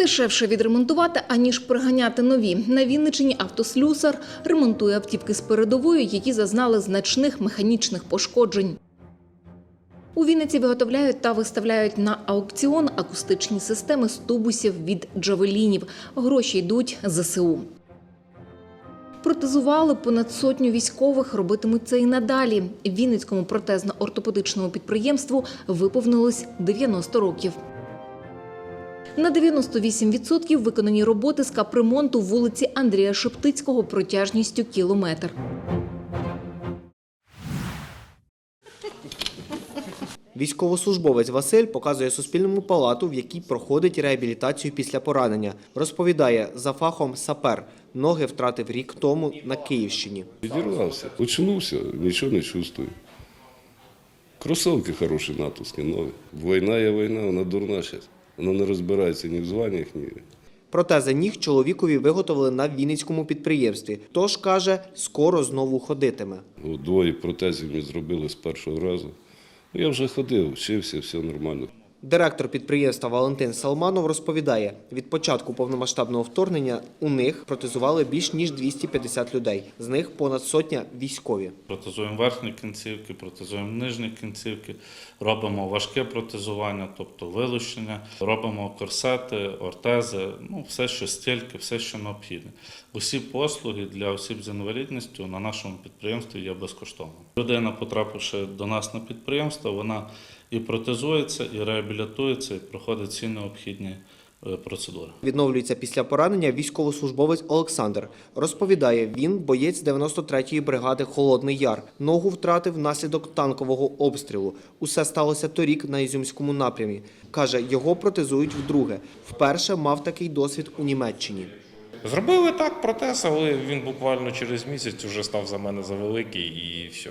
Дешевше відремонтувати, аніж приганяти нові. На Вінничині автослюсар ремонтує автівки з передовою, які зазнали значних механічних пошкоджень. У Вінниці виготовляють та виставляють на аукціон акустичні системи з тубусів від джавелінів. Гроші йдуть ЗСУ. Протезували понад сотню військових, робитимуть це і надалі. Вінницькому протезно-ортопедичному підприємству виповнилось 90 років. На 98% виконані роботи з капремонту вулиці Андрія Шептицького протяжністю кілометр. Військовослужбовець Василь показує Суспільному палату, в якій проходить реабілітацію після поранення. Розповідає, за фахом сапер. Ноги втратив рік тому на Київщині. Відірвався. Очнувся, нічого не чувствую. Кросовки хороші, натовські, нові. Війна є війна, вона дурна зараз. Вона не розбирається ні в званнях, ні. Протези ніг чоловікові виготовили на Вінницькому підприємстві. Тож, каже, скоро знову ходитиме. Двоє протезів мені зробили з першого разу. Ну, Я вже ходив, вчився, все нормально. Директор підприємства Валентин Салманов розповідає, від початку повномасштабного вторгнення у них протезували більш ніж 250 людей. З них понад сотня військові. Протезуємо верхні кінцівки, протезуємо нижні кінцівки, робимо важке протезування, тобто вилучення, робимо корсети, ортези, ну все, що стільки, все, що необхідне. Усі послуги для осіб з інвалідністю на нашому підприємстві є безкоштовними. Людина, потрапивши до нас на підприємство, вона і протезується, і реабілітується, і проходить всі необхідні е, процедури. Відновлюється після поранення військовослужбовець Олександр. Розповідає, він боєць 93-ї бригади Холодний Яр. Ногу втратив внаслідок танкового обстрілу. Усе сталося торік на Ізюмському напрямі. Каже, його протезують вдруге. Вперше мав такий досвід у Німеччині. Зробили так протез, але він буквально через місяць вже став за мене завеликий і все.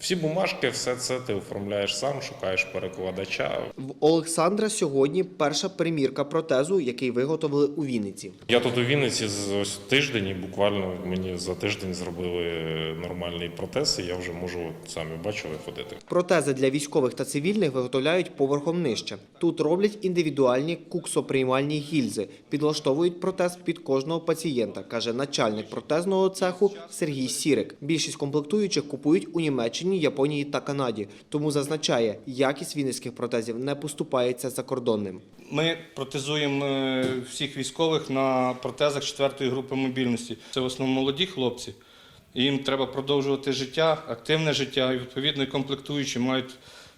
Всі бумажки, все це ти оформляєш сам, шукаєш перекладача. В Олександра сьогодні перша примірка протезу, який виготовили у Вінниці. Я тут у Вінниці з ось тиждень, і буквально мені за тиждень зробили нормальний протез, і я вже можу, самі бачили, ходити. Протези для військових та цивільних виготовляють поверхом нижче. Тут роблять індивідуальні куксоприймальні гільзи, підлаштовують протез під кожного пацієнта, каже начальник протезного цеху Сергій Сірик. Більшість комплектуючих купують у Німеччині, Японії та Канаді. Тому зазначає, якість вінницьких протезів не поступається закордонним. Ми протезуємо е, всіх військових на протезах четвертої групи мобільності. Це в основному молоді хлопці. Їм треба продовжувати життя, активне життя, і відповідно комплектуючі мають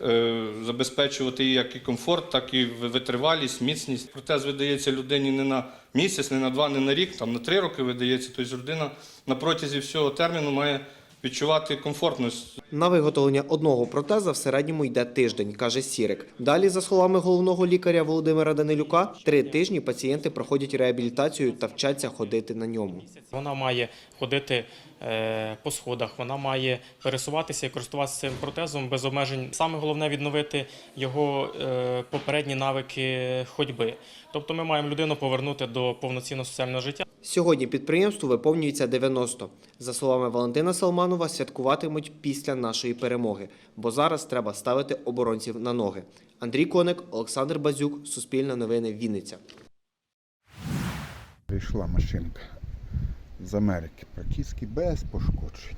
е, забезпечувати як і комфорт, так і витривалість, міцність. Протез видається людині не на місяць, не на два, не на рік, там на три роки видається. Тобто людина на протязі всього терміну має відчувати комфортність На виготовлення одного протеза в середньому йде тиждень, каже Сірик. Далі, за словами головного лікаря Володимира Данилюка, три тижні пацієнти проходять реабілітацію та вчаться ходити на ньому. Вона має ходити е, по сходах, вона має пересуватися і користуватися цим протезом без обмежень. Саме головне відновити його е, попередні навики ходьби. Тобто ми маємо людину повернути до повноцінного соціального життя. Сьогодні підприємству виповнюється 90. За словами Валентина Салманова, святкуватимуть після нашої перемоги, бо зараз треба ставити оборонців на ноги. Андрій Коник, Олександр Базюк, Суспільне новини, Вінниця. Прийшла машинка з Америки, практично без пошкоджень.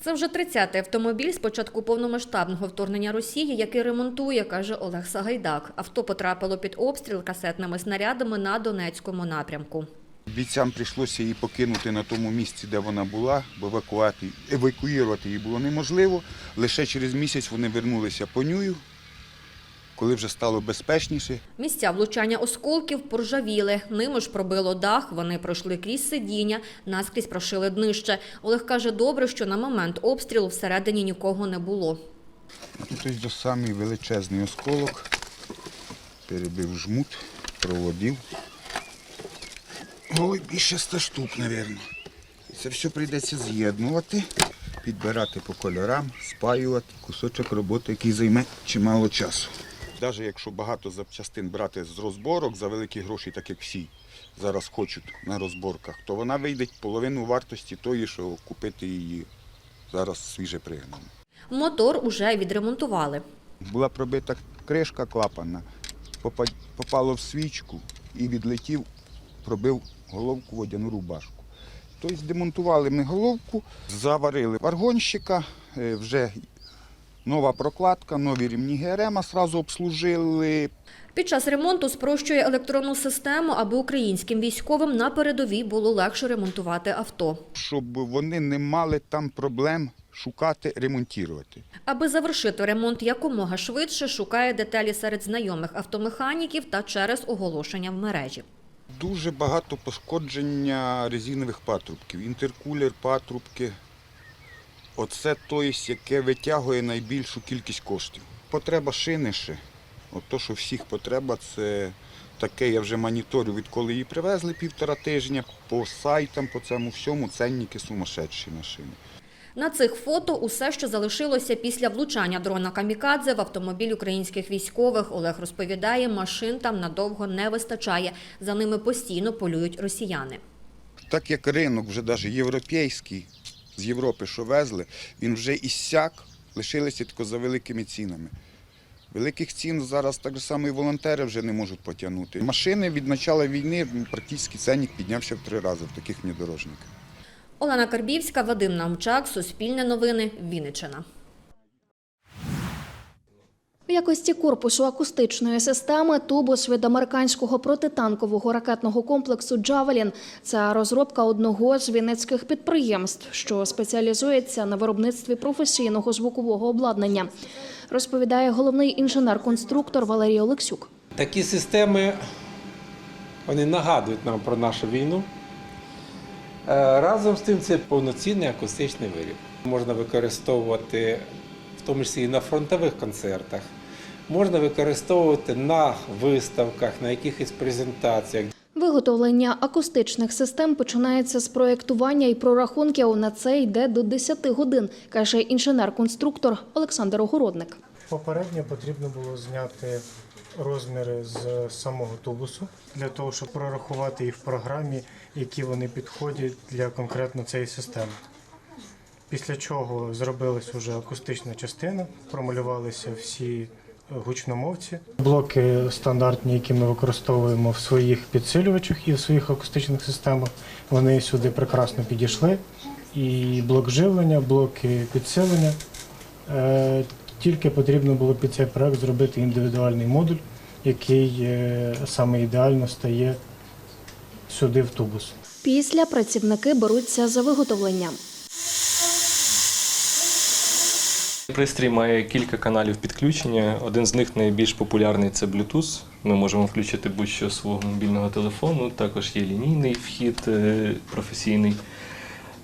Це вже 30-й автомобіль з початку повномасштабного вторгнення Росії, який ремонтує, каже Олег Сагайдак. Авто потрапило під обстріл касетними снарядами на Донецькому напрямку. Бійцям прийшлося її покинути на тому місці, де вона була, бо евакуати, евакуювати її було неможливо. Лише через місяць вони вернулися по нюю, коли вже стало безпечніше. Місця влучання осколків поржавіли. Ними ж пробило дах, вони пройшли крізь сидіння, наскрізь прошили днище. Олег каже, добре, що на момент обстрілу всередині нікого не було. Тут ось до самий величезний осколок, перебив жмут, проводів. Ой, більше ста штук, мабуть. Це все прийдеться з'єднувати, підбирати по кольорам, спаювати. Кусочок роботи, який займе чимало часу. Навіть якщо багато запчастин брати з розборок за великі гроші, так як всі зараз хочуть на розборках, то вона вийде половину вартості тої, що купити її зараз свіже пригнано. Мотор уже відремонтували. Була пробита кришка клапана. попало в свічку і відлетів, пробив головку водяну рубашку. Тобто демонтували ми головку, заварили аргонщика, е, вже нова прокладка, нові рівні ГРМ одразу обслужили. Під час ремонту спрощує електронну систему, аби українським військовим на передовій було легше ремонтувати авто. щоб вони не мали там проблем шукати, ремонтувати. Аби завершити ремонт якомога швидше, шукає деталі серед знайомих автомеханіків та через оголошення в мережі. Дуже багато пошкодження резинових патрубків, інтеркулер, патрубки. Оце той, яке витягує найбільшу кількість коштів. Потреба шини. От то, що всіх потреба, це таке, я вже моніторю, відколи її привезли півтора тижня, по сайтам, по цьому всьому ценники сумасшедші на шини. На цих фото усе, що залишилося після влучання дрона Камікадзе в автомобіль українських військових. Олег розповідає, машин там надовго не вистачає. За ними постійно полюють росіяни. Так як ринок вже навіть європейський, з Європи, що везли, він вже іссяк, лишилися тільки за великими цінами. Великих цін зараз так само і волонтери вже не можуть потягнути. Машини від початку війни практично ценник піднявся в три рази в таких внедорожниках. Олена Карбівська, Вадим Намчак, Суспільне новини, Вінниччина. В якості корпусу акустичної системи тубус від американського протитанкового ракетного комплексу Джавелін це розробка одного з вінницьких підприємств, що спеціалізується на виробництві професійного звукового обладнання, розповідає головний інженер-конструктор Валерій Олексюк. Такі системи вони нагадують нам про нашу війну. Е, Разом з тим це повноцінний акустичний виріб. Можна використовувати в тому числі і на фронтових концертах, можна використовувати на виставках, на якихось презентаціях. Виготовлення акустичних систем починається з проєктування і прорахунків. На це йде до 10 годин, каже інженер-конструктор Олександр Огородник. Попередньо потрібно було зняти розміри з самого тубусу для того, щоб прорахувати їх в програмі, які вони підходять для конкретно цієї системи. Після чого зробилась вже акустична частина, промалювалися всі гучномовці. Блоки стандартні, які ми використовуємо в своїх підсилювачах і в своїх акустичних системах, вони сюди прекрасно підійшли. І блок живлення, блоки підсилення. Е, Тільки потрібно було під цей проект зробити індивідуальний модуль, який е, саме ідеально стає сюди в тубус. Після працівники беруться за виготовленням. Пристрій має кілька каналів підключення. Один з них найбільш популярний це Bluetooth. Ми можемо включити будь-що свого мобільного телефону. Також є лінійний вхід е, професійний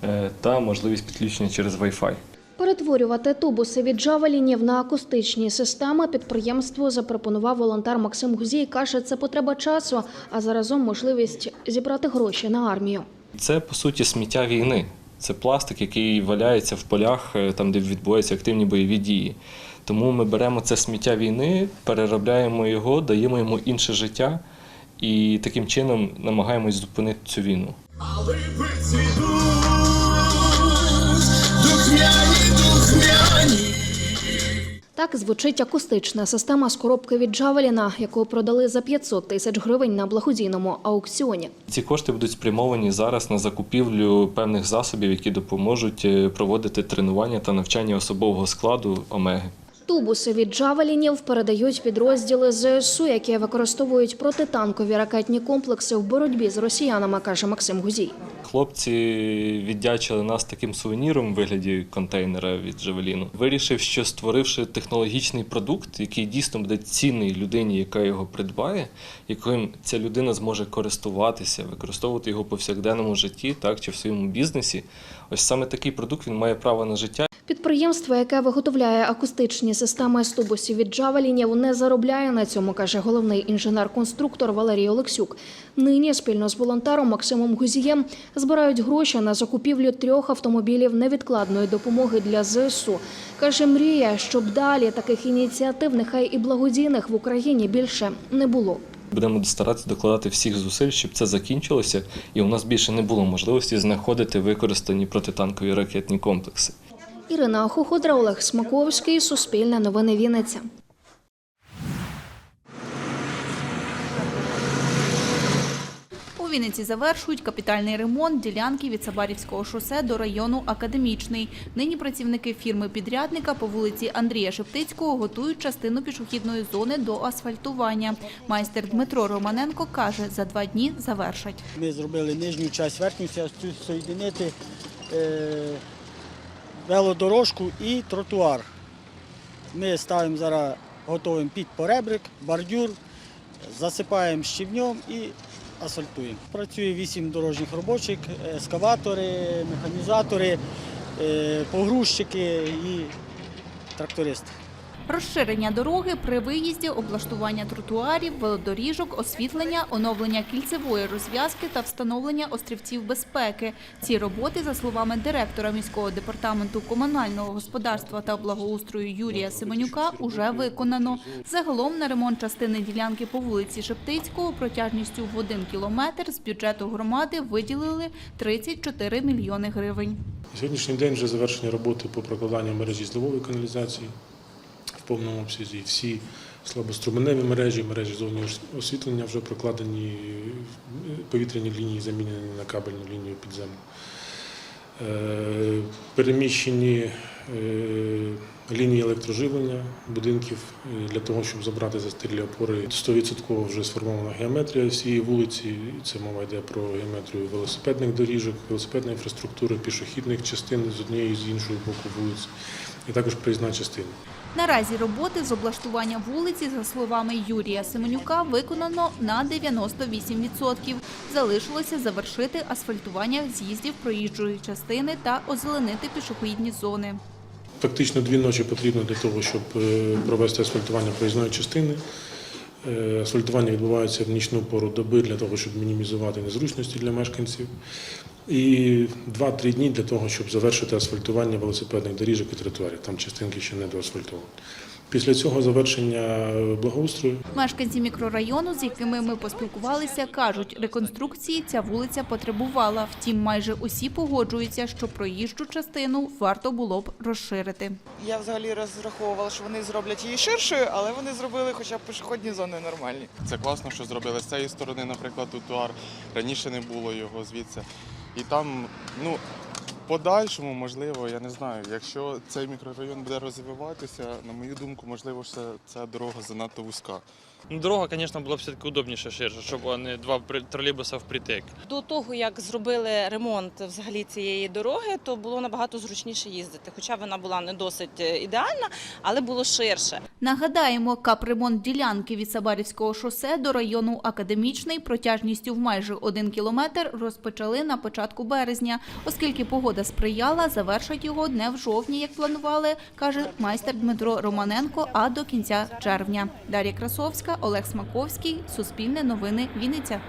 е, та можливість підключення через Wi-Fi. Перетворювати тубуси від джавелінів на акустичні системи підприємству запропонував волонтер Максим Гузій. Каже, це потреба часу, а заразом можливість зібрати гроші на армію. Це по суті сміття війни. Це пластик, який валяється в полях, е, там де відбуваються активні бойові дії. Тому ми беремо це сміття війни, переробляємо його, даємо йому інше життя і таким чином намагаємось зупинити цю війну. Так звучить акустична система з коробки від Джавеліна, яку продали за 500 тисяч гривень на благодійному аукціоні. Ці кошти будуть спрямовані зараз на закупівлю певних засобів, які допоможуть е, проводити тренування та навчання особового складу Омеги. Тубуси від Джавелінів передають підрозділи ЗСУ, які використовують протитанкові ракетні комплекси в боротьбі з росіянами, каже Максим Гузій. Хлопці віддячили нас таким сувеніром у вигляді контейнера від Джавеліну. Вирішив, що створивши технологічний продукт, який дійсно буде цінний людині, яка його придбає, яким ця людина зможе користуватися, використовувати його в повсякденному житті, так чи в своєму бізнесі. Ось саме такий продукт він має право на життя. Підприємство, яке виготовляє акустичні системи з тубусів від Джавелінів, не заробляє на цьому, каже головний інженер-конструктор Валерій Олексюк. Нині спільно з волонтером Максимом Гузієм збирають гроші на закупівлю трьох автомобілів невідкладної допомоги для ЗСУ. Каже, мріє, щоб далі таких ініціатив, нехай і благодійних в Україні більше не було. Будемо старатися докладати всіх зусиль, щоб це закінчилося, і у нас більше не було можливості знаходити використані протитанкові ракетні комплекси. Ірина Хохудра, Олег Смаковський, Суспільне новини, Вінниця. У Вінниці завершують капітальний ремонт ділянки від Сабарівського шосе до району Академічний. Нині працівники фірми-підрядника по вулиці Андрія Шептицького готують частину пішохідної зони до асфальтування. Майстер Дмитро Романенко каже, за два дні завершать. Ми зробили нижню частину, верхню частину соєдинити. Е, велодорожку і тротуар. Ми ставимо зараз, готуємо під поребрик, бордюр, засипаємо щебнем і асфальтуємо. Працює вісім дорожніх робочих, ескаватори, механізатори, е, погрузчики і трактористи. Розширення дороги при виїзді, облаштування тротуарів, велодоріжок, освітлення, оновлення кільцевої розв'язки та встановлення острівців безпеки. Ці роботи, за словами директора міського департаменту комунального господарства та благоустрою Юрія Семенюка, уже виконано. Загалом на ремонт частини ділянки по вулиці Шептицького протяжністю в один кілометр з бюджету громади виділили 34 мільйони гривень. Сьогоднішній день вже завершені роботи по прокладанню мережі зливової каналізації повному обсязі. Всі слабоструменеві мережі, мережі зовнішнього освітлення вже прокладені, повітряні лінії замінені на кабельну лінію підземну. Е, Переміщені е, лінії електроживлення будинків е, для того, щоб забрати застиглі опори. 100% вже сформована геометрія всієї вулиці. Це мова йде про геометрію велосипедних доріжок, велосипедної інфраструктури, пішохідних частин з однієї і з іншої боку вулиць, і також проїзна частина. Наразі роботи з облаштування вулиці, за словами Юрія Семенюка, виконано на 98%. Залишилося завершити асфальтування з'їздів проїжджої частини та озеленити пішохідні зони. Фактично дві ночі потрібно для того, щоб е, провести асфальтування проїзної частини. Е, Асфальтування відбувається в нічну пору доби для того, щоб мінімізувати незручності для мешканців. І 2-3 дні для того, щоб завершити асфальтування велосипедних доріжок і тротуарів. Там частинки ще не доасфальтовані. Після цього завершення благоустрою Мешканці мікрорайону, з якими ми поспілкувалися, кажуть, реконструкції ця вулиця потребувала. Втім, майже усі погоджуються, що проїжджу частину варто було б розширити. Я взагалі розраховувала, що вони зроблять її ширшою, але вони зробили хоча б пішохідні зони нормальні. Це класно, що зробили з цієї сторони, наприклад, тротуар. Раніше не було його звідси. І там, ну, подальшому, можливо, я не знаю, якщо цей мікрорайон буде розвиватися, на мою думку, можливо, що ця дорога занадто вузька. Ну, Дорога, звісно, була б все-таки удобніше ширше, щоб не два тролейбуса впритик. До того, як зробили ремонт взагалі цієї дороги, то було набагато зручніше їздити. Хоча вона була не досить е, ідеальна, але було ширше. Нагадаємо, капремонт ділянки від Сабарівського шосе до району Академічний протяжністю в майже один кілометр розпочали на початку березня. Оскільки погода сприяла, завершать його не в жовтні, як планували, каже майстер Дмитро Романенко, а до кінця червня. Дар'я Красовська, Олег Смаковський, Суспільне новини, Вінниця.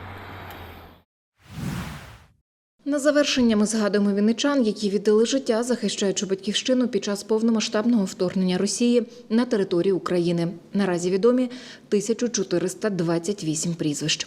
На завершення ми згадуємо вінничан, які віддали життя, захищаючи батьківщину під час повномасштабного вторгнення Росії на територію України. Наразі відомі 1428 прізвищ.